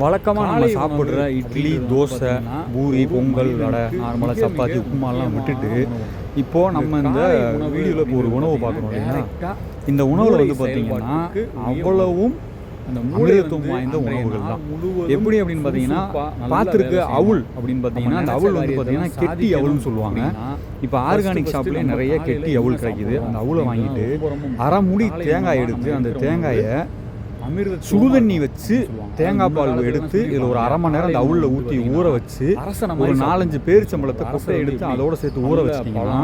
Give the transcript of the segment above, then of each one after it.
வழக்கமாக நம்ம சாப்பிட்ற இட்லி தோசை பூரி பொங்கல் வடை நார்மலாக சப்பாத்தி உப்புமாலாம் விட்டுட்டு. இப்போது நம்ம இந்த வீடியோவில் ஒரு உணவு பார்க்குறோம் இல்லையா? direct-ஆ இந்த உணவில் வந்து பார்த்தீங்கன்னா அவ்வளவும் அந்த அமிர்தத்துவம் வாய்ந்த உணவுகள் தான். எப்படி அப்படின்னு பார்த்தீங்கன்னா பார்த்துருக்க. அவுள் அப்படின்னு பார்த்தீங்கன்னா அந்த அவுள் வந்து பார்த்தீங்கன்னா கெட்டி அவுள்னு சொல்லுவாங்க. இப்போ ஆர்கானிக் ஷாப்லேயே நிறைய கெட்டி அவுள் கிடைக்குது. அந்த அவுளை வாங்கிட்டு அரை முடி தேங்காய் எடுத்து அந்த தேங்காயை அமிர்தத்துவமா சுடுதண்ணி வச்சு. தேங்காய் பால் எடுத்து இதில் ஒரு அரை மணி நேரம் அந்த அவுளில் ஊற்றி ஊற வச்சு ஒரு நாலஞ்சு அரசனை கொட்டையை எடுத்து அதோட சேர்த்து ஊற வச்சிட்டிங்கன்னா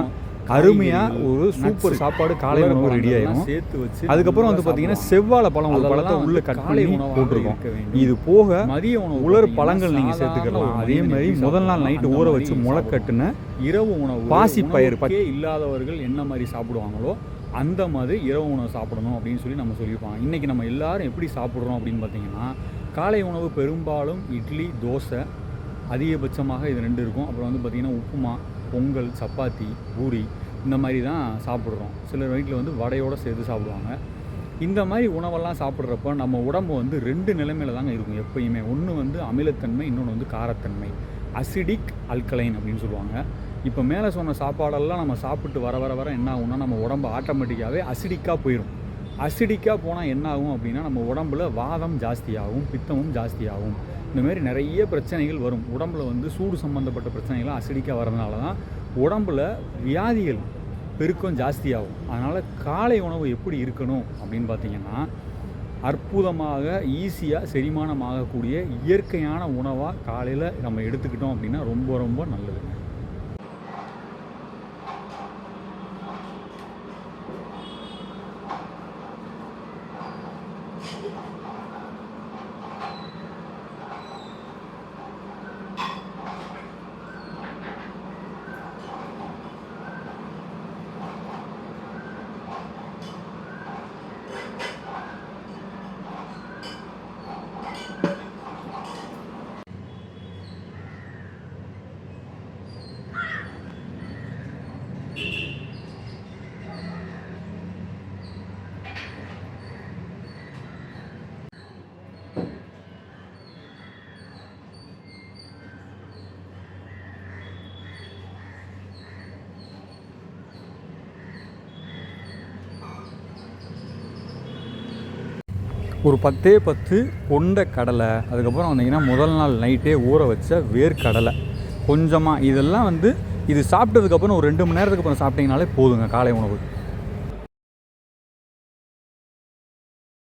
அருமையாக ஒரு சூப்பர் சாப்பாடு காலை உணவு ரெடி ஆயிடும் சேர்த்து வச்சு அதுக்கப்புறம் வந்து பார்த்தீங்கன்னா. செவ்வாழை பழம் ஒரு பழத்தை உள்ள கட் பண்ணி போட்டிருக்கோம். இது போக மதிய உணவு உலர் பழங்கள் நீங்கள் சேர்த்துக்கலாம். அதே மாதிரி முதல் நாள் நைட்டு ஊற வச்சு முளை கட்டுன இரவு உணவு பச்சை- உணவுக்கே இல்லாதவர்கள் என்ன மாதிரி சாப்பிடுவாங்களோ அந்த மாதிரி இரவு உணவு சாப்பிடணும் அப்படின்னு சொல்லி நம்ம சொல்லியிருப்பாங்க. இன்றைக்கி நம்ம எல்லாரும் எப்படி சாப்பிட்றோம் அப்படின்னு பார்த்தீங்கன்னா காலை உணவு பெரும்பாலும் இட்லி தோசை அதிகபட்சமாக இது ரெண்டு இருக்கும். அப்புறம் வந்து பார்த்திங்கன்னா உப்புமா பொங்கல் சப்பாத்தி பூரி இந்த மாதிரி தான் சாப்பிட்றோம். சிலர் வீட்டில் வந்து வடையோடு சேர்த்து சாப்பிடுவாங்க. இந்த மாதிரி உணவெல்லாம் சாப்பிட்றப்ப நம்ம உடம்பு வந்து ரெண்டு நிலைமையில தாங்க இருக்கும் எப்பயுமே. ஒன்று வந்து அமிலத்தன்மை இன்னொன்று வந்து காரத்தன்மை. அசிடிக் அல்கலைன் அப்படின்னு சொல்லுவாங்க. இப்போ மேலே சொன்ன சாப்பாடெல்லாம் நம்ம சாப்பிட்டு வர வர வர என்ன ஆகும்னா நம்ம உடம்பு ஆட்டோமேட்டிக்காகவே அசிடிக்காக போயிடும் அசிடிக்காக போனால் என்ன ஆகும் அப்படின்னா நம்ம உடம்புல வாதம் ஜாஸ்தியாகும் பித்தமும் ஜாஸ்தியாகும். இந்த மாதிரி நிறைய பிரச்சனைகள் வரும். உடம்புல வந்து சூடு சம்மந்தப்பட்ட பிரச்சனைகள்லாம் அசிடிக்காக வரதுனால தான் உடம்புல வியாதிகள் பெருக்கம் ஜாஸ்தியாகும். அதனால் காலை உணவு எப்படி இருக்கணும் அப்படின்னு பார்த்தீங்கன்னா அற்புதமாக ஈஸியாக செரிமானம் ஆகக்கூடிய இயற்கையான உணவாக காலையில் நம்ம எடுத்துக்கிட்டோம் அப்படின்னா ரொம்ப ரொம்ப நல்லதுங்க. ஒரு பத்தே பத்து கொண்ட கடலை அதுக்கப்புறம் வந்தீங்கன்னா முதல் நாள் நைட்டே ஊற வச்ச வேர்க்கடலை. கொஞ்சமாக இதெல்லாம் வந்து இது சாப்பிட்டதுக்கப்புறம் ஒரு ரெண்டு மணி நேரத்துக்கு அப்புறம் சாப்பிட்டீங்கனாலே போதுங்க காலை உணவு.